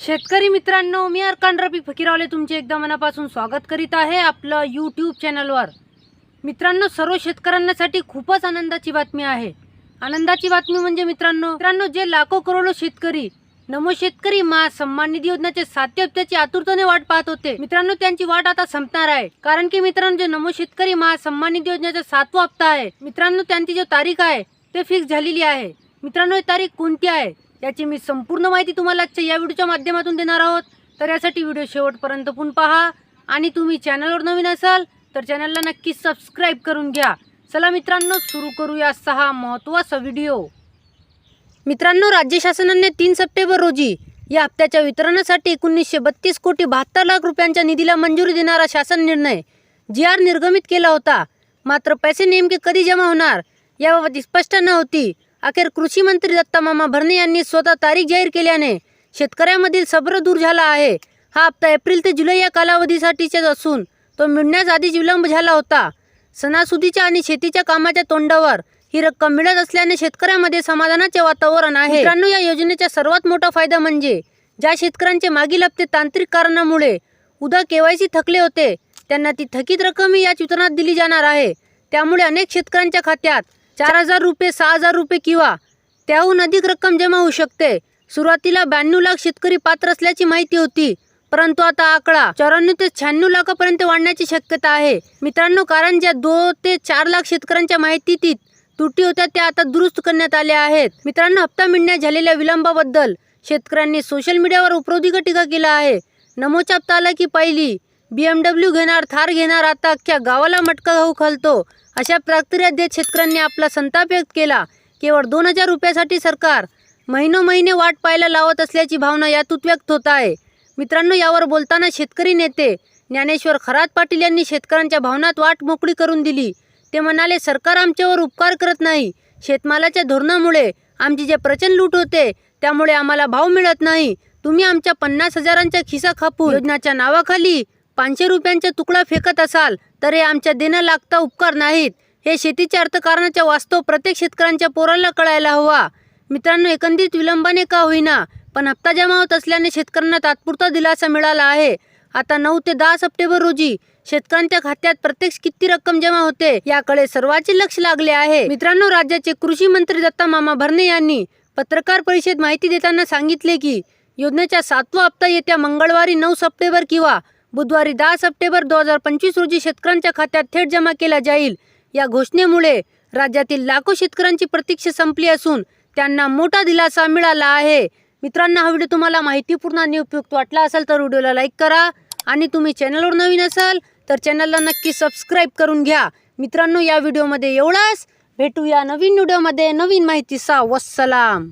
शेतकरी मित्रांनो मी अर्कान रफी फकीरावले तुमचे एकदा मनापासून स्वागत करीत आहे आपलं यूट्यूब चॅनलवर मित्रांनो सर्व शेतकऱ्यांसाठी खूपच आनंदाची बातमी आहे. आनंदाची बातमी म्हणजे मित्रांनो मित्रांनो जे लाखो करोडो शेतकरी नमो शेतकरी मा सन्मान निधी योजनेचे सातव्या हप्त्याची आतुरतेने वाट पाहत होते. मित्रांनो त्यांची वाट आता संपणार आहे. कारण की मित्रांनो जे नमो शेतकरी मा सन्मान निधी योजनेचा सातवा हप्ता आहे मित्रांनो त्यांची जो तारीख आहे ते फिक्स झालेली आहे. मित्रांनो ही तारीख कोणती आहे? याची मी संपूर्ण माहिती तुम्हाला आजच्या या व्हिडिओच्या माध्यमातून देणार आहोत. तर यासाठी व्हिडिओ शेवटपर्यंत पण पहा. आणि तुम्ही चॅनलवर नवीन असाल तर चॅनलला नक्की सबस्क्राईब करून घ्या. चला मित्रांनो सुरू करूया सहा महत्त्वाचा व्हिडिओ. मित्रांनो राज्य शासनाने तीन सप्टेंबर रोजी या हप्त्याच्या वितरणासाठी एकोणीसशे बत्तीस कोटी बहात्तर लाख रुपयांच्या निधीला मंजुरी देणारा शासन निर्णय जी आर निर्गमित केला होता. मात्र पैसे नेमके कधी जमा होणार याबाबत स्पष्ट नव्हती. अखेर कृषी मंत्री दत्ता मामा भरणे यांनी स्वतः तारीख जाहीर केल्याने शेतकऱ्यांमधील सब्र दूर झाला आहे. हा हप्ता एप्रिल ते जुलै या कालावधीसाठीचाच असून तो मिळण्यास आधीच विलंब झाला होता. सणासुदीच्या आणि शेतीच्या कामाच्या तोंडावर ही रक्कम मिळत असल्याने शेतकऱ्यांमध्ये समाधानाचे वातावरण आहे. मित्रांनो या योजनेचा सर्वात मोठा फायदा म्हणजे ज्या शेतकऱ्यांचे मागील हप्ते तांत्रिक कारणामुळे उद्या केवायसी थकले होते त्यांना ती थकीत रक्कमही याच वितरणात दिली जाणार आहे. त्यामुळे अनेक शेतकऱ्यांच्या खात्यात चार हजार रुपये सहा हजार रुपये किंवा त्याहून अधिक रक्कम जमा होऊ शकते. सुरुवातीला ब्याण्णव लाख शेतकरी पात्र असल्याची माहिती होती परंतु आता आकडा चौऱ्याण्णव ते शहाण्णव लाखापर्यंत वाढण्याची शक्यता आहे. मित्रांनो कारण ज्या दोन ते चार लाख शेतकऱ्यांच्या माहितीत तुटी होत्या त्या आता दुरुस्त करण्यात आल्या आहेत. मित्रांनो हप्ता मिळण्यात झालेल्या विलंबाबद्दल शेतकऱ्यांनी सोशल मीडियावर उपरोधिक टीका केला आहे. नमोच्या हप्ता आला की पहिली बी एम डब्ल्यू घेणार थार घेणार आता अख्ख्या गावाला मटका घाऊ खालतो अशा प्रतिक्रिया देत शेतकऱ्यांनी आपला संताप व्यक्त केला. केवळ दोन हजार रुपयासाठी सरकार महिनो महिने वाट पाहायला लावत असल्याची भावना यातून व्यक्त होत आहे. मित्रांनो यावर बोलताना शेतकरी नेते ज्ञानेश्वर खरात पाटील यांनी शेतकऱ्यांच्या भावनात वाट मोकळी करून दिली. ते म्हणाले सरकार आमच्यावर उपकार करत नाही. शेतमालाच्या धोरणामुळे आमची जे प्रचंड लूट होते त्यामुळे आम्हाला भाव मिळत नाही. तुम्ही आमच्या पन्नास हजारांच्या खिसा खापून योजनाच्या नावाखाली पाचशे रुपयांचा तुकडा फेकत असाल तर हे आमच्या देणं लागता उपकार नाहीत. हे शेतीच्या अर्थकारणाच्या वास्तव प्रत्येक शेतकऱ्यांच्या पोराला कळायला हवा. मित्रांनो एकंदरीत विलंबाने का होईना पण हप्ता जमा होत असल्याने शेतकऱ्यांना तात्पुरता दिलासा मिळाला आहे. आता नऊ ते दहा सप्टेंबर रोजी शेतकऱ्यांच्या खात्यात प्रत्यक्ष किती रक्कम जमा होते याकडे सर्वांचे लक्ष लागले आहे. मित्रांनो राज्याचे कृषी मंत्री दत्ता मामा भरणे यांनी पत्रकार परिषद माहिती देताना सांगितले की योजनेचा सातवा हप्ता येत्या मंगळवारी नऊ सप्टेंबर किंवा बुधवारी दहा सप्टेंबर दोन हजार पंचवीस रोजी शेतकऱ्यांच्या खात्यात थेट जमा केला जाईल. या घोषणेमुळे राज्यातील लाखो शेतकऱ्यांची प्रतीक्षा संपली असून त्यांना मोठा दिलासा मिळाला आहे. मित्रांनो हा व्हिडिओ तुम्हाला माहितीपूर्ण आणि उपयुक्त वाटला असेल तर व्हिडिओला लाईक करा आणि तुम्ही चॅनलवर नवीन असाल तर चॅनलला नक्की सबस्क्राईब करून घ्या. मित्रांनो या व्हिडिओमध्ये एवढाच. भेटूया नवीन व्हिडिओमध्ये. नवीन माहितीचा वस्सलाम.